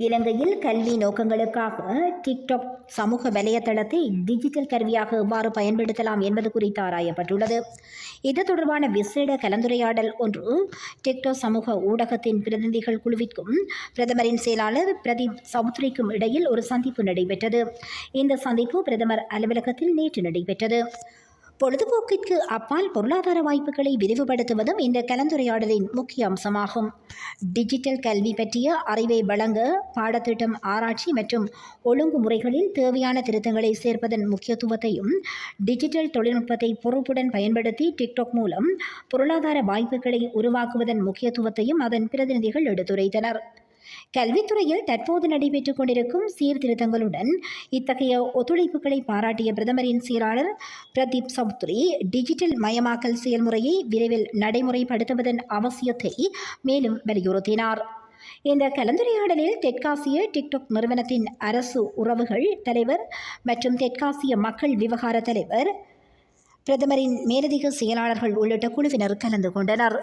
இலங்கையில் கல்வி நோக்கங்களுக்காக டிக்டாக் சமூக வலைத்தளத்தை டிஜிட்டல் கருவியாக எவ்வாறு பயன்படுத்தலாம் என்பது குறித்து ஆராயப்பட்டுள்ளது. இது தொடர்பான விசேட கலந்துரையாடல் ஒன்று டிக்டாக் சமூக ஊடகத்தின் பிரதிநிதிகள் குழுவிற்கும் பிரதமரின் செயலாளர் பிரதீப் சவுத்ரிக்கும் இடையில் ஒரு சந்திப்பு நடைபெற்றது. இந்த சந்திப்பு பிரதமர் அலுவலகத்தில் நேற்று நடைபெற்றது. பொழுதுபோக்கிற்கு அப்பால் பொருளாதார வாய்ப்புகளை விரிவுபடுத்துவதும் இந்த கலந்துரையாடலின் முக்கிய அம்சமாகும். டிஜிட்டல் கல்வி பற்றிய அறிவை வழங்க பாடத்திட்டம் ஆராய்ச்சி மற்றும் ஒழுங்குமுறைகளில் தேவையான திருத்தங்களை சேர்ப்பதன் முக்கியத்துவத்தையும் டிஜிட்டல் தொழில்நுட்பத்தை பொறுப்புடன் பயன்படுத்தி டிக்டாக் மூலம் பொருளாதார வாய்ப்புகளை உருவாக்குவதன் முக்கியத்துவத்தையும் அதன் பிரதிநிதிகள் எடுத்துரைத்தனர். கல்வித்துறையில் தற்போது நடைபெற்றுக் கொண்டிருக்கும் சீர்திருத்தங்களுடன் இத்தகைய ஒத்துழைப்புகளை பாராட்டிய பிரதமரின் சீராளர் பிரதீப் சௌத்ரி டிஜிட்டல் மயமாக்கல் செயல்முறையை விரைவில் நடைமுறைப்படுத்துவதன் அவசியத்தை மேலும் வலியுறுத்தினார். இந்த கலந்துரையாடலில் தெற்காசிய டிக்டாக் நிறுவனத்தின் அரசு உறவுகள் தலைவர் மற்றும் தெற்காசிய மக்கள் விவகார தலைவர் பிரதமரின் மேலதிக செயலாளர்கள் உள்ளிட்ட குழுவினர் கலந்து கொண்டனர்.